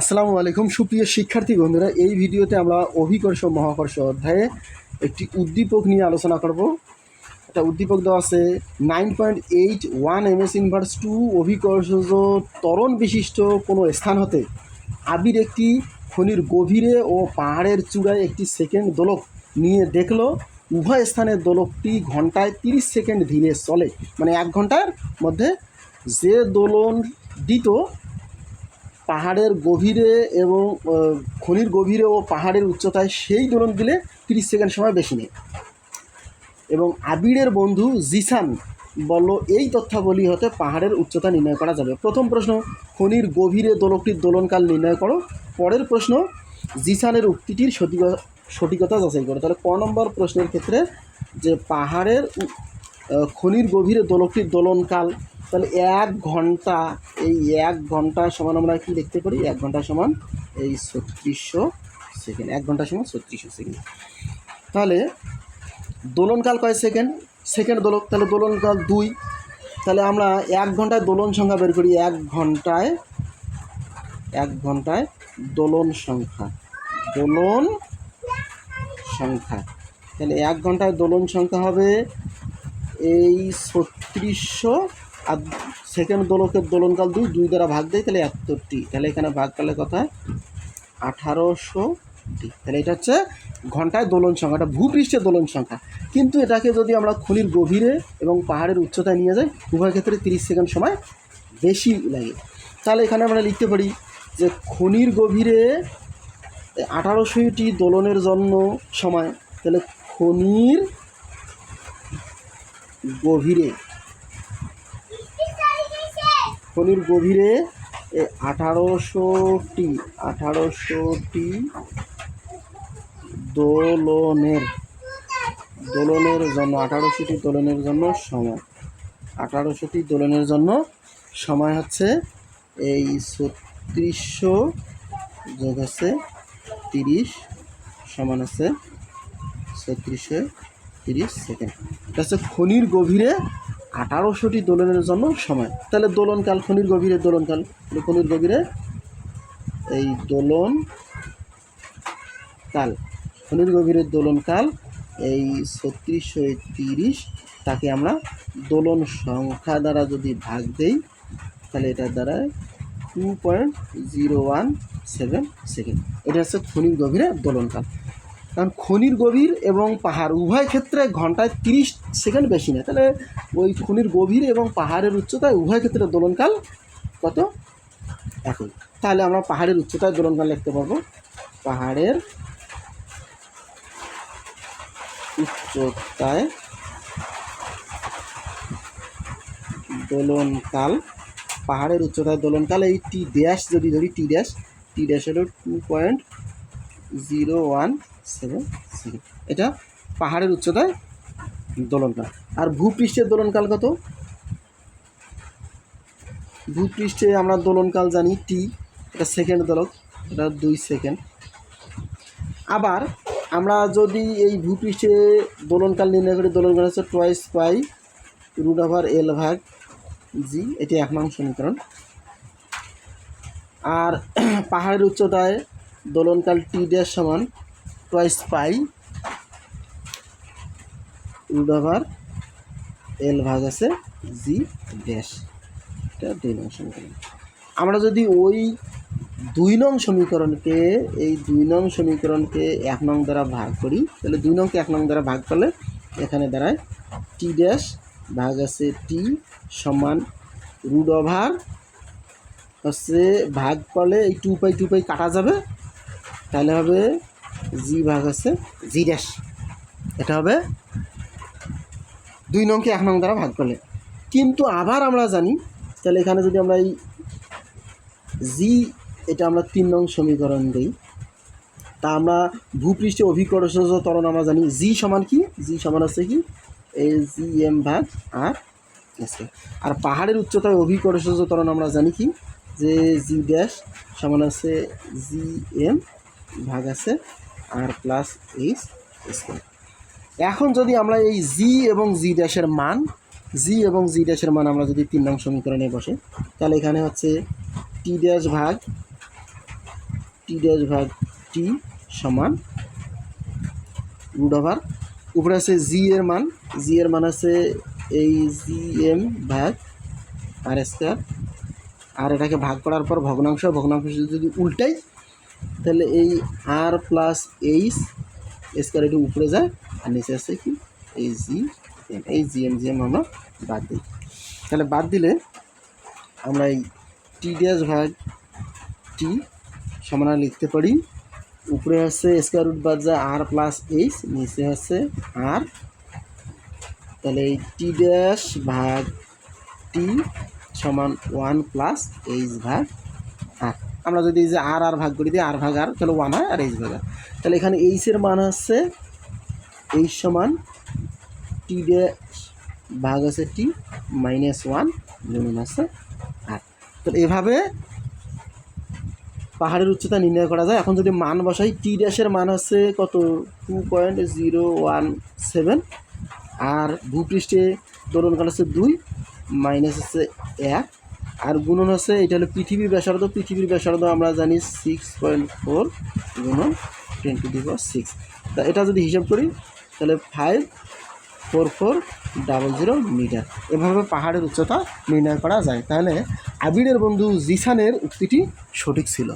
আসসালামু আলাইকুম। সুপ্রিয় শিক্ষার্থী বন্ধুরা, এই ভিডিওতে আমরা অভিকর্ষ মহাকর্ষ অধ্যায়ে একটি উদ্দীপক নিয়ে আলোচনা করব। একটা উদ্দীপক দেওয়া আছে nine point eight one M S inverse two অভিকর্ষজ ত্বরণ বিশিষ্ট কোনো স্থান হতে। আবির একটি খনির গভীরে ও পাহাড়ের চূড়ায় একটি সেকেন্ড দোলক নিয়ে দেখল। উভয় স্থানের দোলকটি ঘন্টায় তিরিশ সেকেন্ড ধীরে চলে মানে এক ঘণ্টার মধ্যে যে দোলন দিত পাহাড়ের গভীরে এবং খনির গভীরে ও পাহাড়ের উচ্চতায় সেই দোলন দিলে তিরিশ সেকেন্ড সময় বেশি নেই। এবং আবিরের বন্ধু জিসান বলল, এই তথ্যাবলী হতে পাহাড়ের উচ্চতা নির্ণয় করা যাবে। প্রথম প্রশ্ন, খনির গভীরে দোলকটির দোলনকাল নির্ণয় করো। পরের প্রশ্ন, জিসানের উক্তিটির সঠিক- সঠিকতা যাচাই করো। তাহলে ক নম্বর প্রশ্নের ক্ষেত্রে যে পাহাড়ের খনির গভীরে দোলকটির দোলনকাল তাহলে এক ঘণ্টা, এই এক ঘণ্টা সমান আমরা কি লিখতে পারি? এক ঘণ্টা সমান এই ছত্রিশশো সেকেন্ড, এক ঘণ্টা সমান ছত্রিশশো সেকেন্ড। তাহলে দোলনকাল কয় সেকেন্ড? সেকেন্ড দোলক, তাহলে দোলনকাল দুই। তাহলে আমরা এক ঘন্টায় দোলন সংখ্যা বের করি, এক ঘন্টায় এক ঘন্টায় দোলন সংখ্যা দোলন সংখ্যা। তাহলে এক ঘন্টায় দোলন সংখ্যা হবে এই ছত্রিশশো আর সেকেন্ড দোলকের দোলনকাল দুই দুই দ্বারা ভাগ দেয়, তাহলে একাত্তরটি। তাহলে এখানে ভাগ করলে কথায় আঠারোশো তাহলে এটা হচ্ছে ঘন্টায় দোলন সংখ্যা, এটা ভূপৃষ্ঠের দোলন সংখ্যা। কিন্তু এটাকে যদি আমরা খনির গভীরে এবং পাহাড়ের উচ্চতায় নিয়ে যাই, উভয় ক্ষেত্রে তিরিশ সেকেন্ড সময় বেশি লাগে। তাহলে এখানে আমরা লিখতে পারি যে খনির গভীরে আঠারোশোটি দোলনের জন্য সময়, তাহলে খনির গভীরে খনির গভীরে আঠারোশোটি আঠারোশোটি দোলনের দোলনের জন্য আঠারোশোটি দোলনের জন্য সময়। আঠারোশোটি দোলনের জন্য সময় হচ্ছে এই ছত্রিশশো যোগ হচ্ছে তিরিশ সমান হচ্ছে ছত্রিশে তিরিশ সেকেন্ড। এটা হচ্ছে খনির গভীরে আঠারোশোটি দোলনের জন্য সময়। তাহলে দোলনকাল খনির গভীরে দোলনকাল খনির গভীরে এই দোলন কাল খনির গভীরের দোলনকাল এই ছত্রিশশো তিরিশ তাকে আমরা দোলন সংখ্যা দ্বারা যদি ভাগ দেই, তাহলে এটার দ্বারা two point zero one seven second এটা হচ্ছে খনির গভীরে দোলনকাল কারণ খনির গভীর এবং পাহাড় উভয় ক্ষেত্রে ঘন্টায় তিরিশ সেকেন্ড বেশি না তাহলে ওই খনির গভীর এবং পাহাড়ের উচ্চতায় উভয় ক্ষেত্রে দোলনকাল কত? একই। তাহলে আমরা পাহাড়ের উচ্চতায় দোলনকাল লিখতে পারব। পাহাড়ের উচ্চতায় দোলনকাল, পাহাড়ের উচ্চতায় দোলনকাল, এই টি ড্যাশ যদি ধরি টি ড্যাশ টি ড্যাশ হলো two point zero one seven second এটা পাহাড়ের উচ্চতায় দোলনকাল। আর ভূপৃষ্ঠের দোলনকাল কত? ভূপৃষ্ঠে আমরা দোলনকাল জানি টি এটা সেকেন্ড দোলক, এটা দুই সেকেন্ড আবার আমরা যদি এই ভূপৃষ্ঠে দোলনকাল নির্ণয় করি, দোলনকাল হচ্ছে twice pi root over L ভাগ জি এটি এক নং সমীকরণ। আর পাহাড়ের উচ্চতায় দোলনকাল টি ড্যাশ সমান twice pi root over L ভাগ আছে জি ড্যাশ। দুই নং সমীকরণ। আমরা যদি ওই দুই নং সমীকরণকে, এই দুই নং সমীকরণকে এক নং দ্বারা ভাগ করি, তাহলে দুই নংকে এক নং দ্বারা ভাগ করলে এখানে দাঁড়ায় টি ড্যাশ ভাগ আছে টি সমান রুট ওভার হচ্ছে ভাগ করলে এই টু পাই টু পাই কাটা যাবে। তাহলে হবে জি ভাগ আছে, জি ড্যাশ এটা হবে দুই নংকে এক নং দ্বারা ভাগ করলে। কিন্তু আবার আমরা জানি, তাহলে এখানে যদি আমরা এই জি, এটা আমরা তিন নং সমীকরণ দিই, তা আমরা ভূপৃষ্ঠে অভিকর্ষজ তরণ আমরা জানি জি সমান কি? জি সমান হচ্ছে কি? এ জি এম ভাগ আর এসে আর পাহাড়ের উচ্চতায় অভিকর্ষজ তরণ আমরা জানি কি? যে জি ড্যাশ সমান আছে জি এম ভাগ আছে, আর প্লাস এইচ স্কোয়ার এখন যদি আমরা এই জি এবং জি ড্যাশের মান জি এবং জি ড্যাশের মান আমরা যদি তিন নং সমীকরণে বসে, তাহলে এখানে হচ্ছে টি ড্যাশ ভাগ টি ড্যাশ ভাগ টি সমান রুট ওভার উপরে আছে জি এর মান জি এর মান আছে এই জি এম ভাগ আর স্কোয়ার আর এটাকে ভাগ করার পর ভগ্নাংশ ভগ্নাংশ যদি উল্টাই তাহলে এই আর প্লাস এইচ স্কোয়ার এটি উপরে যায়, আর নিচে আছে কি? এই জি এম এই জি এম জি এম আমরা বাদ দিই। তাহলে বাদ দিলে আমরা এই টি ড্যাশ ভাগ টি সমান লিখতে পারি। উপরে আছে স্কোয়ার রুট বাদ যায় আর প্লাস এইচ নিচে আছে আর তাহলে এই টি ড্যাশ ভাগ টি সমান ওয়ান প্লাস এইচ ভাগ আর আমরা যদি এই যে আর আর ভাগ করি দিই আর ভাগ আর তাহলে ওয়ান হয়, আর এইচ ভাগ আর তাহলে এখানে এইচের মান হচ্ছে এইচ সমান টি ড্যাশ ভাগ আছে টি মাইনাস ওয়ান গুণন আছে আর তাহলে এভাবে পাহাড়ের উচ্চতা নির্ণয় করা যায়। এখন যদি মান বসাই টি ড্যাশের মান হচ্ছে কত? Two point zero one seven আর ভূপৃষ্ঠে দোলনকাল হচ্ছে দুই মাইনাস হচ্ছে এক। আর গুণন হচ্ছে, এটা হলো পৃথিবীর ব্যাসার্ধ পৃথিবীর ব্যাসার্ধ আমরা জানি সিক্স পয়েন্ট ফোর গুণন টোয়েন্টি টু পাওয়ার সিক্স তা এটা যদি হিসাব করি, তাহলে five four four double zero metre. এভাবে পাহাড়ের উচ্চতা নির্ণয় করা যায়। তাহলে আবিরের বন্ধু জিসানের উক্তিটি সঠিক ছিল।